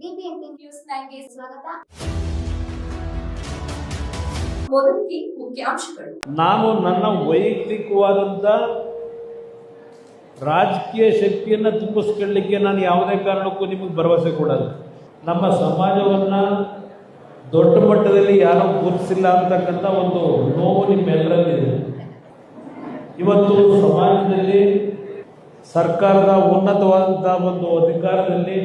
News ಸ್ವಾಗತ. ಮೊದಲಿಗೆ ನಾನು ನನ್ನ ವೈಯಕ್ತಿಕವಾದಂಥ ರಾಜಕೀಯ ಶಕ್ತಿಯನ್ನು ತುಂಬಿಸ್ಕೊಳ್ಳಿಕ್ಕೆ ನಾನು ಯಾವುದೇ ಕಾರಣಕ್ಕೂ ನಿಮಗೆ ಭರವಸೆ ಕೊಡಲ್ಲ. ನಮ್ಮ ಸಮಾಜವನ್ನು ದೊಡ್ಡ ಮಟ್ಟದಲ್ಲಿ ಯಾರೂ ಗುರುತಿಸಿಲ್ಲ ಅಂತಕ್ಕಂಥ ಒಂದು ನೋವು ನಿಮ್ಮೆಲ್ಲರಲ್ಲಿದೆ ಇವತ್ತು ಸಮಾಜದಲ್ಲಿ ಸರ್ಕಾರದ ಉನ್ನತವಾದಂಥ ಒಂದು ಅಧಿಕಾರದಲ್ಲಿ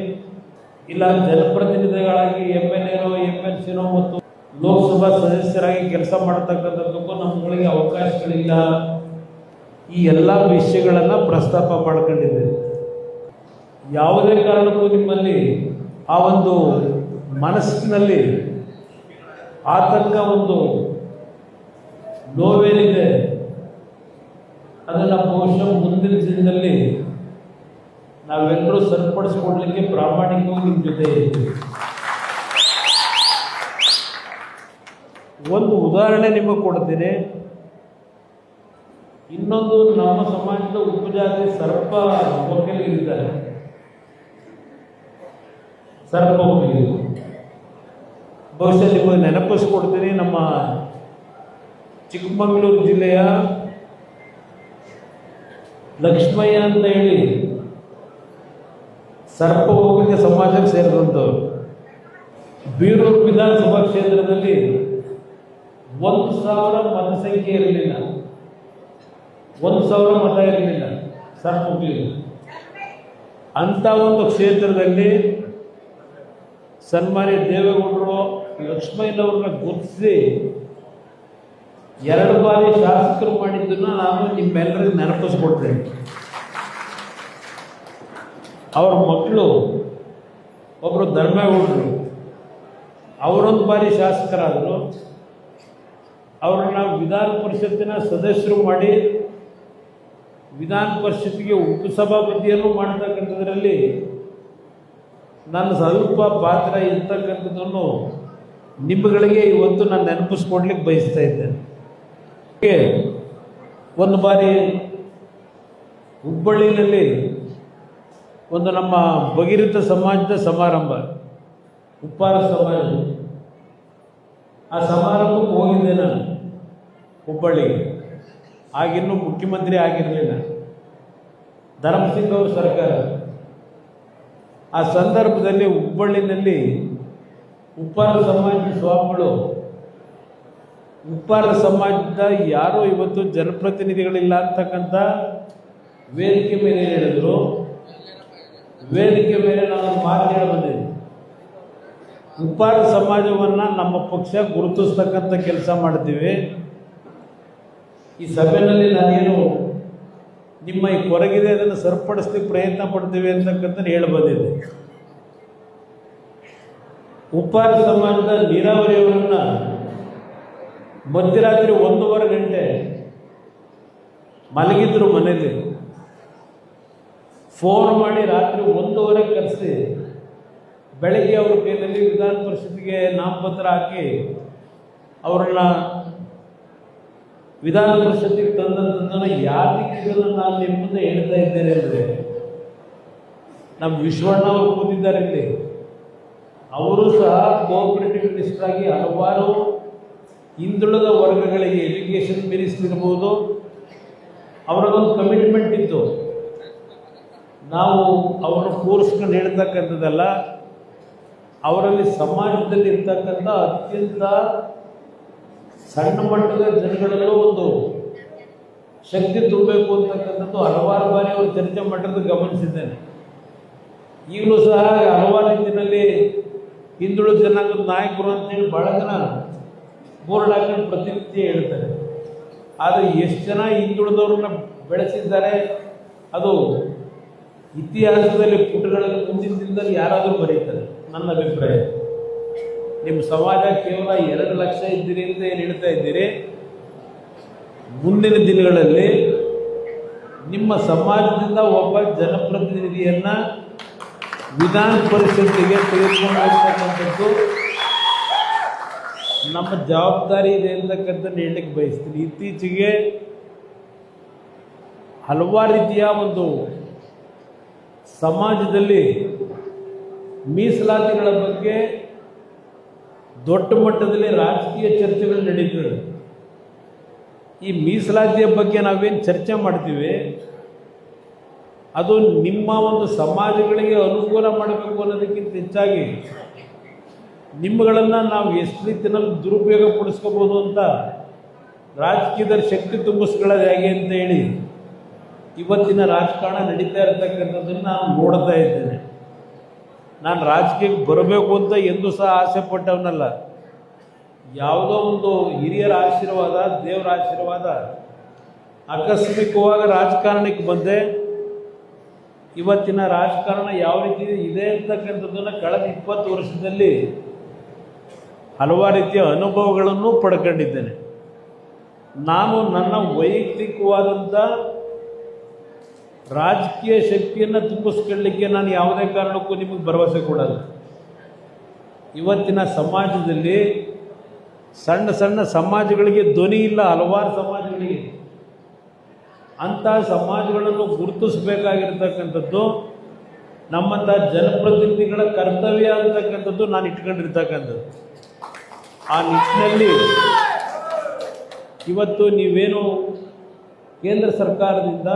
ಇಲ್ಲ, ಜನಪ್ರತಿನಿಧಿಗಳಾಗಿ ಎಂ ಎಲ್ ಎನೋ ಎಂ ಎಲ್ ಸಿನೋ ಮತ್ತು ಲೋಕಸಭಾ ಸದಸ್ಯರಾಗಿ ಕೆಲಸ ಮಾಡತಕ್ಕಂಥದ್ದಕ್ಕೂ ನಮ್ಮಗಳಿಗೆ ಅವಕಾಶಗಳಿಲ್ಲ. ಈ ಎಲ್ಲ ವಿಷಯಗಳನ್ನು ಪ್ರಸ್ತಾಪ ಮಾಡ್ಕೊಂಡಿದ್ದೇವೆ. ಯಾವುದೇ ಕಾರಣಕ್ಕೂ ನಿಮ್ಮಲ್ಲಿ ಆ ಒಂದು ಮನಸ್ಸಿನಲ್ಲಿ ಆತಂಕ, ಒಂದು ನೋವೇನಿದೆ, ಅದನ್ನು ಬಹುಶಃ ಮುಂದಿನ ದಿನದಲ್ಲಿ ನಾವೆಲ್ಲರೂ ಸರಿಪಡಿಸ್ಕೊಡ್ಲಿಕ್ಕೆ ಪ್ರಾಮಾಣಿಕವಾಗಿ ನಿಮ್ಮ ಜೊತೆ ಇದ್ದೀವಿ. ಒಂದು ಉದಾಹರಣೆ ನಿಮಗೆ ಕೊಡ್ತೀನಿ. ಇನ್ನೊಂದು ನಮ್ಮ ಸಮಾಜದ ಉಪಜಾತಿ ಸರ್ಪ ಇರ್ತಾರೆ ಸರ್ಪ ಒಕ್ಕಲಿಗರು ಬಹುಶಃ ನಿಮಗೆ ನೆನಪಿಸ್ಕೊಡ್ತೀನಿ ನಮ್ಮ ಚಿಕ್ಕಮಗಳೂರು ಜಿಲ್ಲೆಯ ಲಕ್ಷ್ಮಯ್ಯ ಅಂತ ಹೇಳಿ ಸರ್ಪ ಹೋಗಲಿಕ್ಕೆ ಸಮಾಜಕ್ಕೆ ಸೇರಿದಂಥವ್ರು ಬೀರೂರು ವಿಧಾನಸಭಾ ಕ್ಷೇತ್ರದಲ್ಲಿ ಒಂದು ಸಾವಿರ ಮತ ಸಂಖ್ಯೆ ಇರಲಿಲ್ಲ. ಒಂದು ಸಾವಿರ ಮತ ಇರಲಿಲ್ಲ ಸರ್ಪ ಹೋಗಲಿಲ್ಲ ಅಂಥ ಒಂದು ಕ್ಷೇತ್ರದಲ್ಲಿ ಸನ್ಮಾನ್ಯ ದೇವೇಗೌಡರು ಲಕ್ಷ್ಮಯ್ಯನವ್ರನ್ನ ಗುರುತಿಸಿ ಎರಡು ಬಾರಿ ಶಾಸಕರು ಮಾಡಿದ್ದನ್ನು ನಾನು ನಿಮ್ಮೆಲ್ಲರಿಗೂ ನೆನಪಿಸ್ಕೊಡ್ತೇನೆ. ಅವ್ರ ಮಕ್ಕಳು ಒಬ್ಬರು ಧರ್ಮೇಗೌಡರು ಅವರೊಂದು ಬಾರಿ ಶಾಸಕರಾದರು. ಅವ್ರನ್ನ ವಿಧಾನ ಪರಿಷತ್ತಿನ ಸದಸ್ಯರು ಮಾಡಿ ವಿಧಾನ ಪರಿಷತ್ತಿಗೆ ಉಪಸಭಾಪತಿಯನ್ನು ಮಾಡತಕ್ಕಂಥದ್ರಲ್ಲಿ ನನ್ನ ಸ್ವಲ್ಪ ಪಾತ್ರ ಇರ್ತಕ್ಕಂಥದ್ದನ್ನು ನಿಮ್ಮಗಳಿಗೆ ಇವತ್ತು ನಾನು ನೆನಪಿಸ್ಕೊಡ್ಲಿಕ್ಕೆ ಬಯಸ್ತಾ ಇದ್ದೇನೆ. ಒಂದು ಬಾರಿ ಹುಬ್ಬಳ್ಳಿನಲ್ಲಿ ಒಂದು ನಮ್ಮ ಭಗೀರಥ ಸಮಾಜದ ಸಮಾರಂಭ. ಉಪ್ಪಾರ ಸಮಾಜ. ಆ ಸಮಾರಂಭಕ್ಕೆ ಹೋಗಿದ್ದೆ ನಾನು, ಹುಬ್ಬಳ್ಳಿಗೆ. ಆಗಿನ್ನೂ ಮುಖ್ಯಮಂತ್ರಿ ಆಗಿರಲಿಲ್ಲ. ಧರ್ಮಸಿಂಗ್ ಅವ್ರ ಸರ್ಕಾರ. ಆ ಸಂದರ್ಭದಲ್ಲಿ ಹುಬ್ಬಳ್ಳಿನಲ್ಲಿ ಉಪ್ಪಾರ ಸಮಾಜದ ಸ್ವಾಮಿಗಳು, ಉಪ್ಪಾರ ಸಮಾಜದ ಯಾರೂ ಇವತ್ತು ಜನಪ್ರತಿನಿಧಿಗಳಿಲ್ಲ ಅಂತಕ್ಕಂಥ ವೇದಿಕೆ ಮೇಲೆ ಹೇಳಿದ್ರು. ವೇದಿಕೆ ಮೇಲೆ ನಾನು ಮಾತು ಹೇಳಿ ಬಂದಿದ್ದೀನಿ ಉಪ್ಪಾರ ಸಮಾಜವನ್ನು ನಮ್ಮ ಪಕ್ಷ ಗುರುತಿಸ್ತಕ್ಕಂಥ ಕೆಲಸ ಮಾಡ್ತೀವಿ. ಈ ಸಭೆಯಲ್ಲಿ ನಾನೇನು ನಿಮ್ಮ ಈ ಕೊರಗಿದೆ ಅದನ್ನು ಸರಿಪಡಿಸ್ಲಿಕ್ಕೆ ಪ್ರಯತ್ನ ಪಡ್ತೀವಿ ಅಂತಕ್ಕಂಥ ಹೇಳಿ ಬಂದಿದೆ ಉಪ್ಪಾರ ಸಮಾಜದ ನೀರಾವರಿಯವರನ್ನು ಮಧ್ಯರಾತ್ರಿ ಒಂದೂವರೆ ಗಂಟೆ ಮಲಗಿದ್ರು ಮನೆಯಲ್ಲಿ. ಫೋನ್ ಮಾಡಿ ರಾತ್ರಿ ಒಂದೂವರೆ ಕರೆಸಿ ಬೆಳಗ್ಗೆ ಅವ್ರ ಕೈಯಲ್ಲಿ ವಿಧಾನ ಪರಿಷತ್ಗೆ ನಾಮಪತ್ರ ಹಾಕಿ ಅವ್ರನ್ನ ವಿಧಾನ ಪರಿಷತ್ತಿಗೆ ತಂದದ್ದನ್ನು ಯಾರಿಗೆ ಇದನ್ನು ನಾನು ನಿಮ್ಮ ಮುಂದೆ ಹೇಳ್ತಾ ಇದ್ದೇನೆ ಅಂದರೆ ನಮ್ಮ ವಿಶ್ವಣ್ಣ ಅವರು ಕೂತಿದ್ದಾರೆ ಇಲ್ಲಿ. ಅವರು ಸಹ ಕೋಆಪರೇಟಿವ್ ಮಿನಿಸ್ಟರ್ ಆಗಿ ಹಲವಾರು ಹಿಂದುಳಿದ ವರ್ಗಗಳಿಗೆ ಎಜುಕೇಷನ್ ಮಿನಿಸ್ಟರ್ ಇರ್ಬೋದು ಅವರದೊಂದು ಕಮಿಟ್ಮೆಂಟ್ ಇತ್ತು. ನಾವು ಅವರನ್ನು ಕೂರಿಸ್ಕೊಂಡು ಹೇಳ್ತಕ್ಕಂಥದ್ದಲ್ಲ ಅವರಲ್ಲಿ ಸಮಾಜದಲ್ಲಿ ಇರ್ತಕ್ಕಂಥ ಅತ್ಯಂತ ಸಣ್ಣ ಮಟ್ಟದ ಜನಗಳಲ್ಲೂ ಒಂದು ಶಕ್ತಿ ತುಂಬಬೇಕು ಅಂತಕ್ಕಂಥದ್ದು ಹಲವಾರು ಬಾರಿ ಅವರು ಚರ್ಚೆ ಮಾಡಿರೋದು ಗಮನಿಸಿದ್ದೇನೆ. ಈಗಲೂ ಸಹ ಹಲವಾರು ರೀತಿಯಲ್ಲಿ ಹಿಂದುಳಿದ ಜನಾಂಗದ ನಾಯಕರು ಅಂತೇಳಿ ಭಾಳ ಜನ ಬೋರ್ಡ್ ಪ್ರತಿನಿತ್ಯ ಹೇಳ್ತಾರೆ. ಆದರೆ ಎಷ್ಟು ಜನ ಹಿಂದುಳಿದವ್ರನ್ನ ಬೆಳೆಸಿದ್ದಾರೆ, ಅದು ಇತಿಹಾಸದಲ್ಲಿ ಪುಟಗಳನ್ನು ಮುಂದಿನ ದಿನದಲ್ಲಿ ಯಾರಾದರೂ ಬರೀತಾರೆ ನನ್ನ ಅಭಿಪ್ರಾಯ. ನಿಮ್ಮ ಸಮಾಜ ಕೇವಲ ಎರಡು ಲಕ್ಷ ಇದ್ದೀರಿ ಅಂತ ಏನು ಹೇಳ್ತಾ ಇದ್ದೀರಿ? ಮುಂದಿನ ದಿನಗಳಲ್ಲಿ ನಿಮ್ಮ ಸಮಾಜದಿಂದ ಒಬ್ಬ ಜನಪ್ರತಿನಿಧಿಯನ್ನ ವಿಧಾನ ಪರಿಷತ್ತಿಗೆ ತೆಗೆದುಕೊಂಡು ನಮ್ಮ ಜವಾಬ್ದಾರಿ ಇದೆ ಅಂತಕ್ಕಂಥದ್ದು ಹೇಳಲಿಕ್ಕೆ ಬಯಸ್ತೀನಿ. ಇತ್ತೀಚೆಗೆ ಹಲವಾರು ರೀತಿಯ ಒಂದು ಸಮಾಜದಲ್ಲಿ ಮೀಸಲಾತಿಗಳ ಬಗ್ಗೆ ದೊಡ್ಡ ಮಟ್ಟದಲ್ಲಿ ರಾಜಕೀಯ ಚರ್ಚೆಗಳು ನಡೀತವೆ ಈ ಮೀಸಲಾತಿಯ ಬಗ್ಗೆ ನಾವೇನು ಚರ್ಚೆ ಮಾಡ್ತೀವಿ, ಅದು ನಿಮ್ಮ ಒಂದು ಸಮಾಜಗಳಿಗೆ ಅನುಕೂಲ ಮಾಡಬೇಕು ಅನ್ನೋದಕ್ಕಿಂತ ಹೆಚ್ಚಾಗಿ ನಿಮ್ಮಗಳನ್ನು ನಾವು ಎಷ್ಟು ರೀತಿಯಲ್ಲಿ ದುರುಪಯೋಗ ಪಡಿಸ್ಕೋಬೋದು ಅಂತ ರಾಜಕೀಯದ ಶಕ್ತಿ ತುಂಬಿಸ್ಕೊಳ್ಳೋದು ಹೇಗೆ ಅಂತ ಹೇಳಿ ಇವತ್ತಿನ ರಾಜಕಾರಣ ನಡೀತಾ ಇರತಕ್ಕಂಥದ್ದನ್ನು ನಾನು ನೋಡ್ತಾ ಇದ್ದೇನೆ. ನಾನು ರಾಜಕೀಯಕ್ಕೆ ಬರಬೇಕು ಅಂತ ಎಂದು ಸಹ ಆಸೆ ಪಟ್ಟವನಲ್ಲ. ಯಾವುದೋ ಒಂದು ಹಿರಿಯರ ಆಶೀರ್ವಾದ, ದೇವರ ಆಶೀರ್ವಾದ. ಆಕಸ್ಮಿಕವಾಗಿ ರಾಜಕಾರಣಕ್ಕೆ ಬಂದೆ. ಇವತ್ತಿನ ರಾಜಕಾರಣ ಯಾವ ರೀತಿ ಇದೆ ಅಂತಕ್ಕಂಥದ್ದನ್ನು ಕಳೆದ ಇಪ್ಪತ್ತು ವರ್ಷದಲ್ಲಿ ಹಲವಾರು ರೀತಿಯ ಅನುಭವಗಳನ್ನು ಪಡ್ಕೊಂಡಿದ್ದೇನೆ. ನಾನು ನನ್ನ ವೈಯಕ್ತಿಕವಾದಂಥ ರಾಜಕೀಯ ಶಕ್ತಿಯನ್ನು ತುಂಬಿಸ್ಕೊಳ್ಳಿಕ್ಕೆ ನಾನು ಯಾವುದೇ ಕಾರಣಕ್ಕೂ ನಿಮಗೆ ಭರವಸೆ ಕೊಡಲ್ಲ. ಇವತ್ತಿನ ಸಮಾಜದಲ್ಲಿ ಸಣ್ಣ ಸಣ್ಣ ಸಮಾಜಗಳಿಗೆ ಧ್ವನಿ ಇಲ್ಲ, ಹಲವಾರು ಸಮಾಜಗಳಿಗೆ. ಅಂಥ ಸಮಾಜಗಳನ್ನು ಗುರುತಿಸಬೇಕಾಗಿರ್ತಕ್ಕಂಥದ್ದು, ನಮ್ಮಂಥ ಜನಪ್ರತಿನಿಧಿಗಳ ಕರ್ತವ್ಯ ಅಂತಕ್ಕಂಥದ್ದು ನಾನು ಇಟ್ಕೊಂಡಿರ್ತಕ್ಕಂಥದ್ದು. ಆ ನಿಟ್ಟಿನಲ್ಲಿ ಇವತ್ತು ನೀವೇನು ಕೇಂದ್ರ ಸರ್ಕಾರದಿಂದ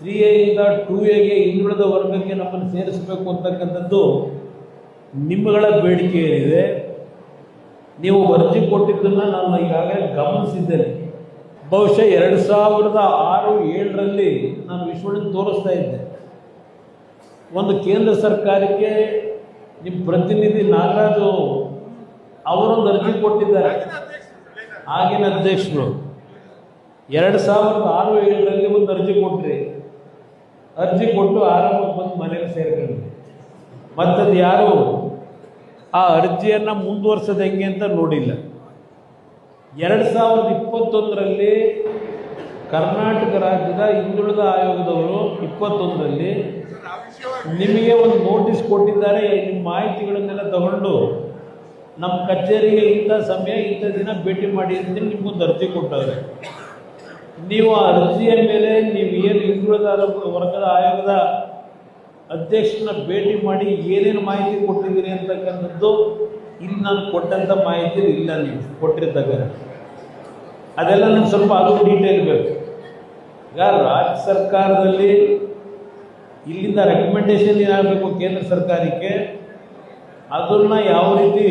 ತ್ರೀ ಎಯಿಂದ ಟೂ ಎಗೆ ಹಿಂದುಳಿದ ವರ್ಗಕ್ಕೆ ನಮ್ಮನ್ನು ಸೇರಿಸಬೇಕು ಅಂತಕ್ಕಂಥದ್ದು ನಿಮ್ಮಗಳ ಬೇಡಿಕೆ ಏನಿದೆ ನೀವು ಅರ್ಜಿ ಕೊಟ್ಟಿದ್ದನ್ನು ನಾನು ಈಗಾಗಲೇ ಗಮನಿಸಿದ್ದೇನೆ. ಬಹುಶಃ ಎರಡು ಸಾವಿರದ ಆರು, ಏಳರಲ್ಲಿ ನಾನು ವಿಶ್ವನ ತೋರಿಸ್ತಾ ಇದ್ದೆ. ಒಂದು ಕೇಂದ್ರ ಸರ್ಕಾರಕ್ಕೆ ನಿಮ್ಮ ಪ್ರತಿನಿಧಿ ನಾಗರಾಜು ಅವರೊಂದು ಅರ್ಜಿ ಕೊಟ್ಟಿದ್ದಾರೆ. ಆಗಿನ ಅಧ್ಯಕ್ಷರು. ಎರಡು ಸಾವಿರದ ಆರು, ಏಳರಲ್ಲಿ ಒಂದು ಅರ್ಜಿ ಕೊಟ್ರಿ. ಅರ್ಜಿ ಕೊಟ್ಟು ಆರಾಮಾಗಿ ಬಂದು ಮನೆಗೆ ಸೇರ್ಕೊಂಡು. ಮತ್ತದು ಯಾರು? ಆ ಅರ್ಜಿಯನ್ನು ಮುಂದುವರ್ಸೋದು ಹೆಂಗೆ ಅಂತ ನೋಡಿಲ್ಲ. ಎರಡು ಸಾವಿರದ ಇಪ್ಪತ್ತೊಂದರಲ್ಲಿ ಕರ್ನಾಟಕ ರಾಜ್ಯದ ಹಿಂದುಳಿದ ಆಯೋಗದವರು ಇಪ್ಪತ್ತೊಂದರಲ್ಲಿ ನಿಮಗೆ ಒಂದು ನೋಟಿಸ್ ಕೊಟ್ಟಿದ್ದಾರೆ, ನಿಮ್ಮ ಮಾಹಿತಿಗಳನ್ನೆಲ್ಲ ತಗೊಂಡು ನಮ್ಮ ಕಚೇರಿಗೆ ಇಂಥ ಸಮಯ ಇಂಥ ದಿನ ಭೇಟಿ ಮಾಡಿ ಅಂತ ನಿಮ್ಗೊಂದು ಅರ್ಜಿ ಕೊಟ್ಟವ್ರೆ. ನೀವು ಆ ಅರ್ಜಿಯ ಮೇಲೆ ನೀವು ಏನು ಹಿಂದುಳಿದ ವರ್ಗದ ಆಯೋಗದ ಅಧ್ಯಕ್ಷನ ಭೇಟಿ ಮಾಡಿ ಏನೇನು ಮಾಹಿತಿ ಕೊಟ್ಟಿದ್ದೀರಿ ಅಂತಕ್ಕಂಥದ್ದು ಇಲ್ಲಿ ನಾನು ಕೊಟ್ಟಂಥ ಮಾಹಿತಿ ಇಲ್ಲ ನೀವು ಕೊಟ್ಟಿರ್ತಕ್ಕಂಥ ಅದೆಲ್ಲ ನಮ್ಗೆ ಸ್ವಲ್ಪ ಅದು ಡೀಟೇಲ್ ಬೇಕು. ಈಗ ರಾಜ್ಯ ಸರ್ಕಾರದಲ್ಲಿ ಇಲ್ಲಿಂದ ರೆಕಮೆಂಡೇಶನ್ ಏನಾಗಬೇಕು ಕೇಂದ್ರ ಸರ್ಕಾರಕ್ಕೆ? ಅದನ್ನು ಯಾವ ರೀತಿ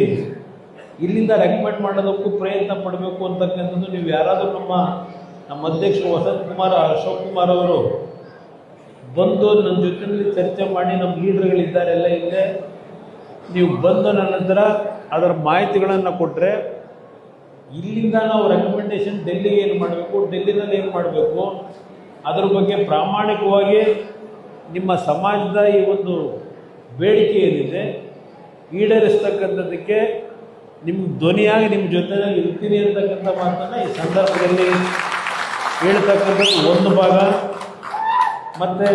ಇಲ್ಲಿಂದ ರೆಕಮೆಂಡ್ ಮಾಡೋದಕ್ಕೂ ಪ್ರಯತ್ನ ಪಡಬೇಕು ಅಂತಕ್ಕಂಥದ್ದು ನೀವು ಯಾರಾದರೂ ನಮ್ಮ ನಮ್ಮ ಅಧ್ಯಕ್ಷರು ವಸಂತ್ ಕುಮಾರ್, ಅಶೋಕ್ ಕುಮಾರ್ ಅವರು ಬಂದು ನನ್ನ ಜೊತೆಯಲ್ಲಿ ಚರ್ಚೆ ಮಾಡಿ ನಮ್ಮ ಲೀಡರ್ಗಳಿದ್ದಾರೆ ಎಲ್ಲ ಇಲ್ಲೇ. ನೀವು ಬಂದ ನಂತರ ಅದರ ಮಾಹಿತಿಗಳನ್ನು ಕೊಟ್ಟರೆ ಇಲ್ಲಿಂದ ನಾವು ರೆಕಮೆಂಡೇಶನ್ ಡೆಲ್ಲಿಗೆ ಏನು ಮಾಡಬೇಕು, ಡೆಲ್ಲಿನಲ್ಲಿ ಏನು ಮಾಡಬೇಕು, ಅದರ ಬಗ್ಗೆ ಪ್ರಾಮಾಣಿಕವಾಗಿ ನಿಮ್ಮ ಸಮಾಜದ ಈ ಒಂದು ಬೇಡಿಕೆ ಏನಿದೆ, ಈಡೇರಿಸ್ತಕ್ಕಂಥದ್ದಕ್ಕೆ ನಿಮ್ಮ ಧ್ವನಿಯಾಗಿ ನಿಮ್ಮ ಜೊತೆಯಲ್ಲಿ ಇರ್ತೀನಿ ಅಂತಕ್ಕಂಥ ಮಾತನ್ನು ಈ ಸಂದರ್ಭದಲ್ಲಿ ಹೇಳ್ತಕ್ಕಂಥದ್ದು ಒಂದು ಭಾಗ. ಮತ್ತು